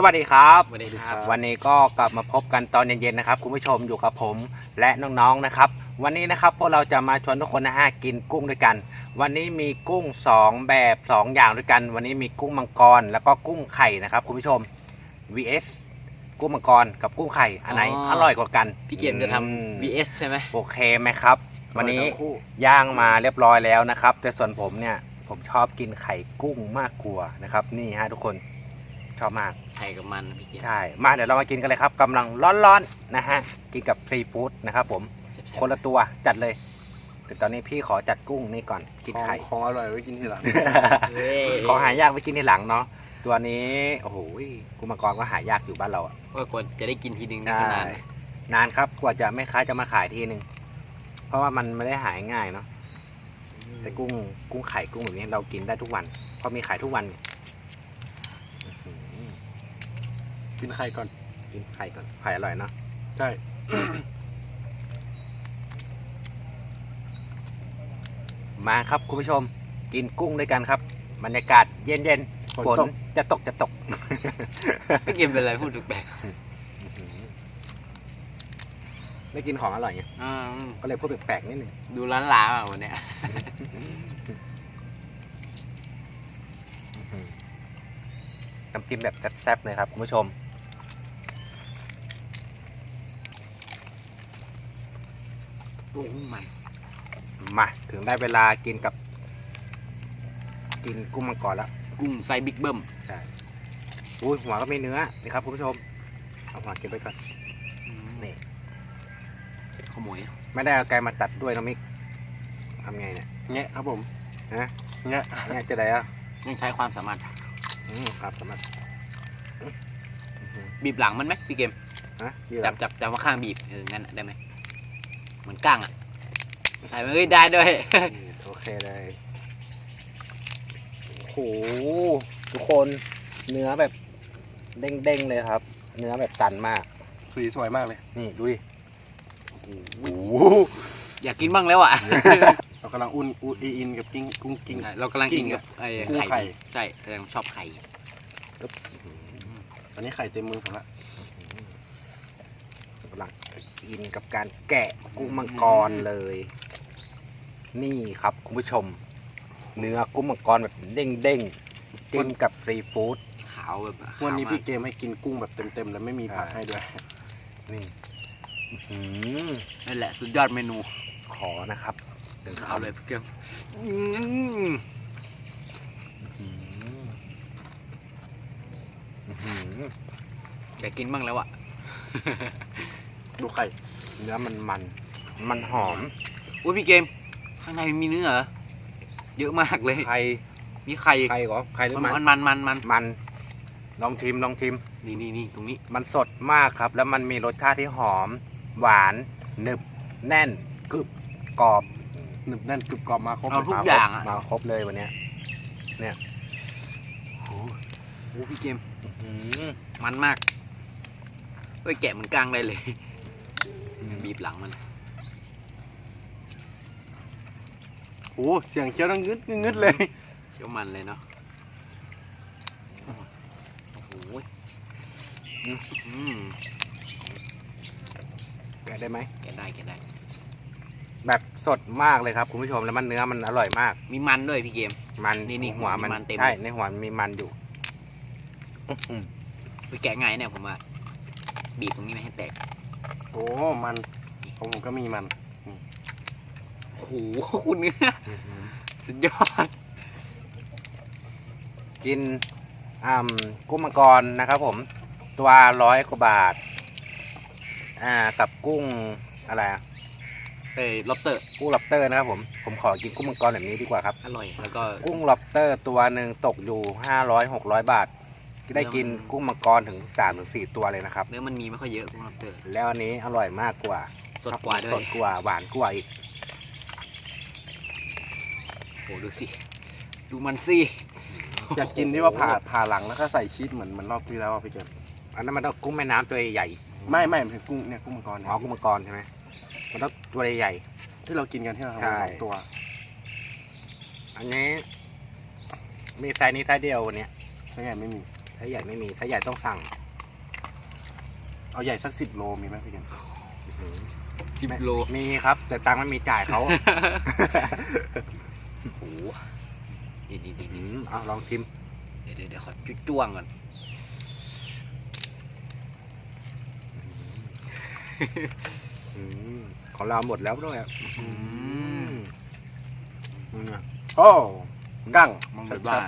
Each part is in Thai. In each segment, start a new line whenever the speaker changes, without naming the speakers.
สวัสดีครับ
สวัสดีครับ
วันนี้ก็กลับมาพบกันตอนเย็นๆนะครับคุณผู้ชมอยู่กับผมและน้องๆนะครับ วันนี้นะครับพวกเราจะมาชวนทุกคนนะฮะกินกุ้งด้วยกัน วันนี้มีกุ้ง 2 แบบ 2 อย่างด้วยกัน วันนี้มีกุ้งมังกร แล้วก็กุ้งไข่นะครับคุณผู้ชม vs กุ้งมังกรกับกุ้งไข่อันไหน
อ๋อ
อร่อยกว่ากัน
พี่เกมจะท
อืมำ
VS ใช่ไหม
โอเคไหมครับ วันนี้
ทั้งคู่
ย่างมาเรียบร้อยแล้วนะครับ แต่ส่วนผมเนี่ยผมชอบกินไข่กุ้งมากกว่านะครับ นี่ฮะทุกคนชอบมาก
ไข่กับมันนะพี่เกม
ใช่ มาเดี๋ยวเรามากินกันเลยครับกำลังร้อนๆนะฮะ กินกับซีฟู้ดนะครับผม
แซ่บๆ
คนละตัวจัดเลยแต่ตอนนี้พี่ขอจัดกุ้งนี่ก่อนกินไข่
ของของอร่อยไว้กินทีหลัง
เฮ้ย
ขอหายากไปกินทีหลังเนาะ ตัวนี้โอ้โหกุ้งมังกรก็หายากอยู่บ้านเราอะ
ว่ากว่าจะได้กินทีนึงนี่
ใช่
ก็นานนะ
นานครับกว่าจะไม่ค้าจะมาขายทีหนึ่งเพราะว่ามันไม่ได้หายง่ายเนาะ แต่กุ้งกุ้งไข่กุ้งแบบนี้เรากินได้ทุกวันเพราะมีขายทุกวันไงอื้อหือ
กินไข่ก่อน
กินไข่ก่อน ไข่อร่อยเนาะ
ใช่
มาครับคุณผู้ชม กินกุ้งด้วยกันครับ บรรยากาศเย็นๆ
ฝน
ฝน
ตก
จะตกจะตก
พี่เกมเป็นอะไรพูดแปลก
ไม่กินของอร่อยไง
ๆอืม
ก็เลยพูดแปลกๆนิดนึง
ดูร้านลาอะวันเนี้ย
น้ำจิ้มแบบแซ่บๆเลยครับคุณผู้ชม
โอ้มัน
มา ถึงได้เวลากินกับ กินกุ้งมังกรแล้ว
กุ้งไซส์บิ๊กเบิ้ม
ใช่อุ้ยหัวก็มีเนื้อนี่ครับคุณผู้ชม เอาหัวเก็บไว้ก่อน
อืม
นี่
ขโมย
ไม่ได้เอาไก่มาตัดด้วยน้องมิกทำไงเนี่ย
แงะครับผม
ฮะ
แงะ
เนี่ยจะได้อะ
ยังใช้ความสามารถ
อืมครับสามารถอื้อหือ
บีบหลังมันไหมพี่เกม
ฮะเยอะ
จับจับจับมาข้างบีบเอองั้นอะได้ไหม เหมือนก้างอะได้ไหมเอ้ยได้ด้วย
นี่โอเคเลยโอ้โหทุกคนเนื้อแบบเด้งๆเลยครับ เนื้อแบบตันมาก
สีสวยมากเลย
นี่ดูดิโอ้โห
อยากกินบ้างแล้วอะ
เรากำลังอุ่นอุ่นอินกับกิ้งกุ้งกิ้ง
เรากำลังกินกับไอ้
กุ้งไข่
ไข่ ใช่แสดงว่าชอบไข่
ตอนนี้ไข่เต็มมือผมละ
กำลังอินกับการแกะกุ้งมังกรเลย นี่ครับคุณผู้ชม เนื้อกุ้งมังกรแบบเด้งๆจิ้มกับซีฟู้ด
ขาวแบบ
วันนี้
ขาวมาก
พี่เกมให้กินกุ้งแบบเต็มๆแล้วไม่มีผัก
ใช่
ให้ด้วย
นี่อื้อหือ
นั่นแหละสุดยอดเมนู
ขอนะครับถึง
เอา
คำ
เลยพี่เกม
อื้อหือ
อยากกินบ้างแล้วอะ
ดูไข่
เนื้อมันมัน มันหอม
อุ้ยพี่เกม ข้างในมีเนื้อเหรอเยอะมากเลย
ไข่
มีไข่
ไข่เหรอ ไข่หรือ
มั
มัน
นมันมันมัน
มัน ลองชิมลองชิม
นี่นี่นี่ตรงนี้
มันสดมากครับ แล้วมันมีรสชาติที่หอม หวานหนึบ แน่นกรึบกรอบ
หนึบแน่นกรึบกรอบมาครบ
เอาทุก
ม
อย่างอะ
มาครบเลยวันเนี้ย
โอ้พี่เกม
อื้อหือ
มันมากเอ้ยแกะเหมันกลางได้เลย บีบหลังมัน
โอ้เสียงเคี้ยวดังงึดงึดเลย
เคี้ยวมันเลยเนาะโอ้โหอืม
แกะได้ไหม
แกะได้แกะได้
แบบสดมากเลยครับคุณผู้ชมแล้วมันเนื้อมันอร่อยมาก
มีมันด้วยพี่เกม
มัน
นี่นี่
หัวมัน
มีมันเต็ม
ใช่ในหัวมันมีมันอยู่อื้อหือ
ไปแกะไงายเนี่ยผมอะบีบตรงนี้ไม่ให้แตก
โอ้มัน ของผมก็มีมัน
โอ้โหคุณเนื้อ
อื้อหือ
สุดยอด
กินอ่ำกุ้งมังกรนะครับผม ตัวร้อยกว่าบาท อ่า กับกุ้งอะไรอะ
เอ้ยล็อบเตอร์
กุ้งล็อบเตอร์นะครับผม ผมขอกินกุ้งมังกรแบบนี้ดีกว่าครับ
อร่อย แล้วก็
กุ้งล็อบเตอร์ตัวหนึ่งตกอยู่ห้าร้อยหกร้อยบาท ได้กิน
แล้วมัน
กุ้งมังกรถึงสามถึงสี่ตัวเลยนะครับ
เนื้อมันมีไม่ค่อยเยอะกุ้งล็อบเตอร์
แล้วอันนี้อร่อยมากกว่า
สดกว่าด้
ส
วย
ดกว่าหวานกว่าอีก
โอ้ดูสิ ดูมันสิ
อยากกินที่ว่าผ่าผ่าหลังแล้วก็ใส่ชีสเหมือนเหมือนรอบที่แล้วอะพี่เกม
อันนั้นมันต้องกุ้งแม่น้ำตัวใหญ่
ไม่ไม่เป็นกุ้งเนี่ยกุ้งมังกร
ๆ
เนี่
อ๋อยกุ้งมังกรใช่ไหมมันต้องตัวใหญ่
ที่เรากินกันที่เรา
ใช่
ทำสองตัว
ๆอันนี้ มีไซส์นี้ไซส์เดียววันเนี้ย
ใช่ไงไม่มี
ถ้าใหญ่ไม่มีถ้าใหญ่ต้องสั่ง
เอาใหญ่สักสิบโลมีไหมพี่เกม
อื้อหือ
สิบโล
มีครับ แต่ตังค์ไม่มีจ่ายเขา
โอ้โหนี่นี่นี่
อื
นี่
มเอาลองชิม
เดี๋ยวเดี๋ยวเดี๋ยวขอจุ๊จ้วงก่อน
อืมของเราหมดแล้วด้วยอะ
อืม
อืมอะ
โอ้กั้ง
มัน
ชั
แบ
ด
บว่า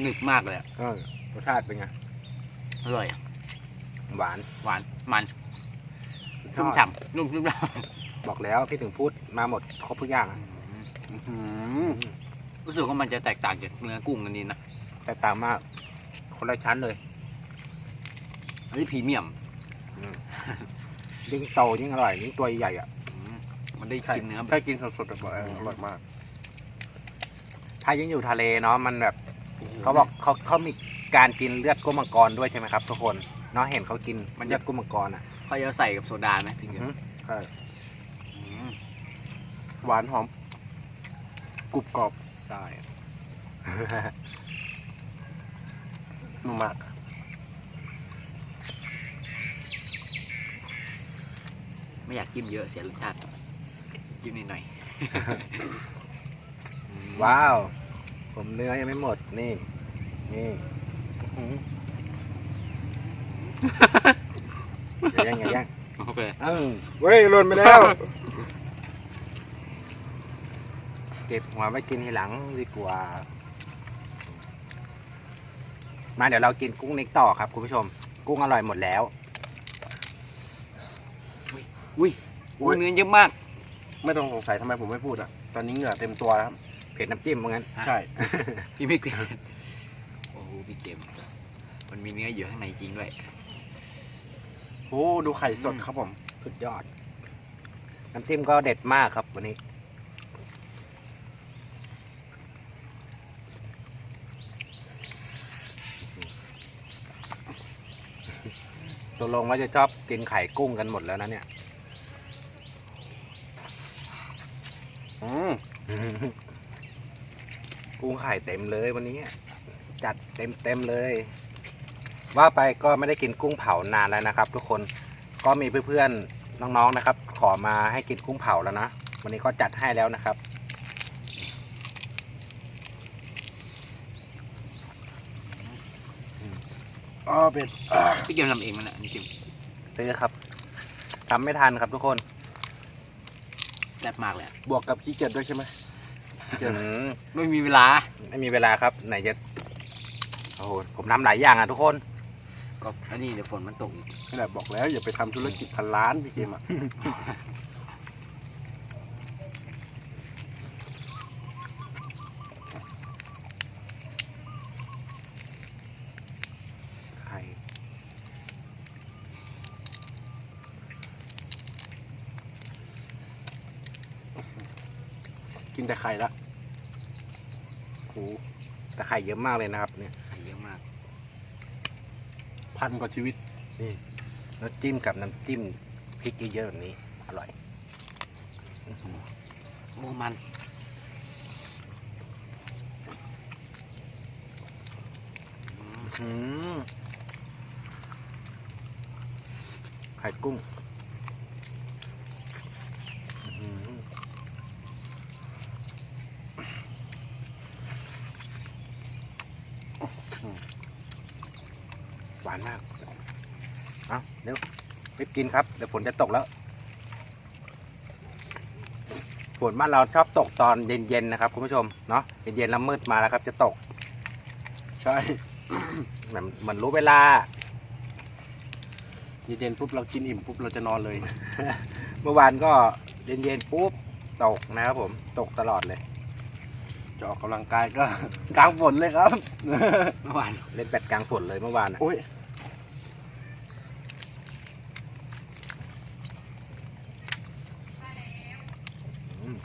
หนึบมากเลยอะ
เออรสชาติเป็นไง
อร่อยอะ
หวาน
หวาน มัน
ช
ชุ่ม
อบ
ฉ่ำนุ่มชุ่มฉ่
บอกแล้วพี่ถึงพูดมาหมดครบทุกอย่างอะำ
อื้อหื
อื
อ
ม
รู้สึกว่ามันจะแตกต่างจากเนื้อกุ้งกันนี้นะ
แต่ต่างมาก คนละชั้นเลย
อันนี้พรีเมียม
อืมยิ่งโตยิ่งอร่อยยิ่งตัวใหญ่อะ
อืมมันได้
ใช่
กินเนื้อแบ
ถ้า
บ
กินสดๆแบบว่าเอออร่อยมาก
ถ้ายิ่งอยู่ทะเลเนาะมันแบบเขาบอกเขาเขามีการกินเลือดกุ้งมังกรด้วยใช่ไหมครับ ทุกคนเนาะเห็นเขากินเลือดกุ้งมังกรอะ
เขาจะใส่กับโซดาไหมพี่
อื
เก
อ
ม
หือใช่
อืม
หวานหอมกรุบกรอบ
ใช่
นุ่มมาก
ไม่อยากจิ้มเยอะเสียรสชาติจิ้มนิดหน่อยอืม
ว้าว ผมเนื้อยังไม่หมดนี่ นี่อื้อหือ อย่าแย่งอย่าแย่ง
โอเค
เอ้า
เว้ยหล่นไปแล้ว
เก็บหัวไว้กินทีหลังดีกว่า มาเดี๋ยวเรากินกุ้งนิกต่อครับคุณผู้ชม กุ้งอร่อยหมดแล้ว
อุ้ย
อุ๊ย
เนื้อเยอะมาก
ไม่ต้องสงสัยทำไมผมไม่พูดอะ ตอนนี้เหงื่อเต็มตัวแล้วครับ
เผ็ดน้ำจิ้มเหมือนกัน
ใช่
พี่ไม่กินโอ้โหพี่เกมมันมีเนื้ออยู่ข้างในจริงด้วย
โอ้ดูไข่สดครับผม
สุดยอด น้ำจิ้มก็เด็ดมากครับวันนี้ ตกลงว่าจะชอบกินไข่กุ้งกันหมดแล้วนะเนี่ย
อืม
กุ้งไข่เต็มเลยวันนี้ จัดเต็มเต็มๆเลย ว่าไปก็ไม่ได้กินกุ้งเผานานแล้วนะครับ ทุกคนก็มีเพื่อนๆน้องๆนะครับ ขอมาให้กินกุ้งเผาแล้วนะวันนี้ก็จัดให้แล้วนะครับ
อ๋อเป็ดอ่า
พี่เกมทำเองมันอะนี่เกม
ซื้อครับทำไม่ทันครับทุกคน
แซ่บมากเลยอะ
บวกกับขี้เกียจด้วยใช่ไหมขี้เกียจ
อืม
ไม่มีเวลา
ไม่มีเวลาครับ ไหนจะโอ้โหผมทำหลายอย่างอะทุกคน
ก็อันนี้เดี๋ยวฝนมันตกอีก
นี่แหละบอกแล้ว อย่าไปทำธุรกิจพันล้านพี่เกมอะ
ไข่
กินแต่ไข่ละ
โอ้โหแต่ไข่เยอะมากเลยนะครับเนี่ย
ไข่เยอะมาก
พันกว่าชีวิต
แล้วจิ้มกับน้ำจิ้มพริกเยอะๆแบบนี้ อร่อย
โอ้มันอืม
อืมไข่กุ้งอื้อหือ หวานมาก เอาเร็วรีบกินครับ เดี๋ยวฝนจะตกแล้ว ฝนบ้านเราชอบตกตอนเย็นๆนะครับคุณผู้ชม เนาะเย็นๆแล้วมืดมาแล้วครับ จะตก
ใช่
เหมือนเหมือนรู้เวลา
เย็นๆปุ๊บเรากินอิ่มปุ๊บเราจะนอนเลย
เมื่อวานก็เย็นๆปุ๊บตกนะครับผม ตกตลอดเลย
จะออกกำลังกายก็ กลางฝนเลยครับ
เมื่อวาน
เล่นแบดกลางฝนเลยเมื่อวานอะ
โอ้ย
อืม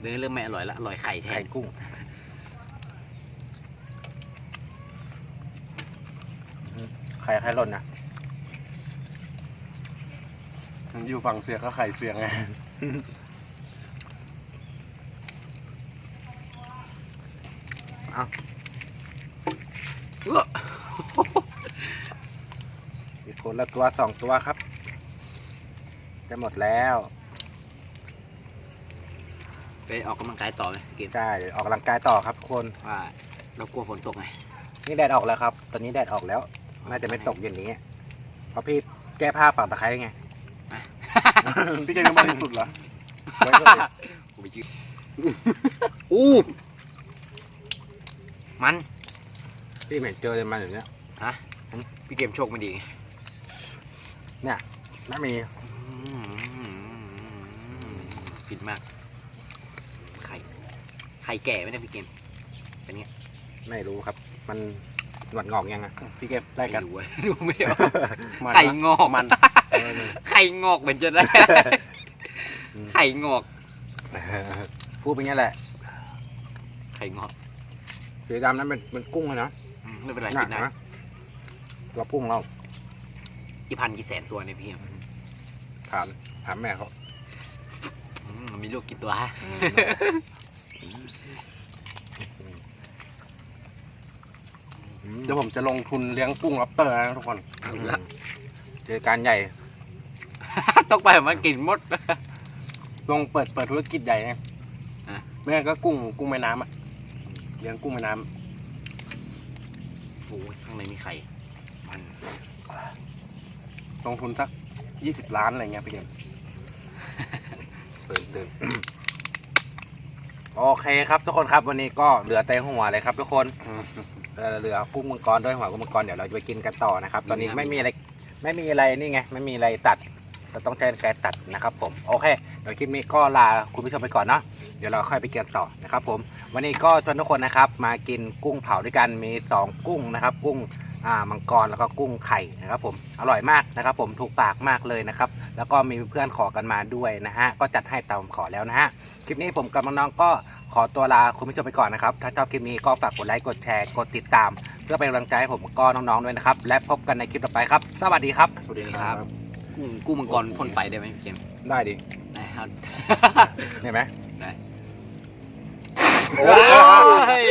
เนื้อเริ่มไม่อร่อยละอร่อยไข่แท
ไข่
น
กุ้งอืมไข่ไข่หล่นนะ
อยู่ฝั่งเสียก็ไข่เสียงไง
เอา
เอื้อ
อีกคนละตัวสองตัวครับ จะหมดแล้ว
ไปออกกำลังกายต่อไหมเกม
ใช่เดี๋ยวออกกำลังกายต่อครับทุกคน
ว่าเรากลัวฝนตกไง
นี่แดดออกแล้วครับ ตอนนี้แดดออกแล้ว น่าจะไม่ตกเย็นนี้ เพราะพี่แก้ผ้าปักตะไคร้ไง
พี่เกมยังบริสุทธิ์เหรอ
ไว้ก่อนดิ
กูไปยืดอู้มัน
พี่เหม็นเจอเลยมันอย่างเนี้ย
ฮะพี่เกมโชคไม่ดีไง
ไม่มี
ฟินมาก ไข่ ไข่แก่ไหมเนี่ยพี่เกมเป็นไง
ไม่รู้ครับ มัน หนวดงอกยังอะ
พี่เกมได้กัน
ม่รู้เว้ยดูไม่ออก
มัน
ไข่งอก
มัน
ไข่งอกเหมือนจะได้
อืม
ไข่งอก
พูดเป็นงี้แหละ
ไข่งอก
สีดำนั้นเป็นเป็นกุ้งเลยนะ
อืมไม่เป็นไร
หนั
กิ
ก
นได้
นะตัวกุ้งเรา
กี่พันกี่แสนตัวเนี่ยพี่เกม
ถามถามแม่เขา
อืมมีลูกกี่ตัวฮะ
อืม
เดี๋ยวผมจะลงทุนเลี้ยงกุ้งล็อบสเตอร์นะทุกคน
เอาละ
เจอการใหญ่
ต้องไปมันกินหมด
ลงเปิดเปิดธุรกิจใหญ่ไง
อะ
ไม่งั้นก็กุ้งกุ้งแม่น้ำอะเลี้ยงกุ้งแม่น้
โอ้ยข้างในมีไข่มันำ
ลงทุนสักยี่สิบล้านอะไรเงี้ยพี่เกม
ตื่นตื่นโอเคครับทุกคนครับวันนี้ก็เหลือแต่หัวเลยครับทุกคน เอ่อเหลือกุ้งมังกรด้วยหัวกุ้งมังกรเดี๋ยวเราจะไปกินกันต่อนะครับ ตอนนี้ไม่มีอะไรไม่มีอะไรนี่ไงไม่มีอะไรตัด เราต้องใช้แกนตัดนะครับ ผมโอเคเดี๋ยวคลิปนี้ก็ลาคุณผู้ชมไปก่อนเนาะเดี๋ยวเราค่อยไปกินต่อนะครับ ผม วันนี้ก็ชวนทุกคนนะครับ มากินกุ้งเผาด้วยกันมีสองกุ้งนะครับ กุ้งอ่า มังกรแล้วก็กุ้งไข่นะครับผมอร่อยมากนะครับ ผมถูกปากมากเลยนะครับ แล้วก็มีเพื่อนขอกันมาด้วยนะฮะก็จัดให้ตามขอแล้วนะฮะคลิปนี้ผมกับน้องๆก็ขอตัวลาคุณผู้ชมไปก่อนนะครับ ถ้าชอบคลิปนี้ก็ฝากกดไลค์กดแชร์กดติดตาม เพื่อเป็นกำลังใจให้ผมก็น้องๆด้วยนะครับ และพบกันในคลิปต่อไปครับ สวัสดีครับ
สวัสดีครับกุ้งกุ้งมังกรพ่นไฟได้ไหมพี่เกม
ได้ดิ
ได้ครับ
เห็นไหม
ได้
โอ้ย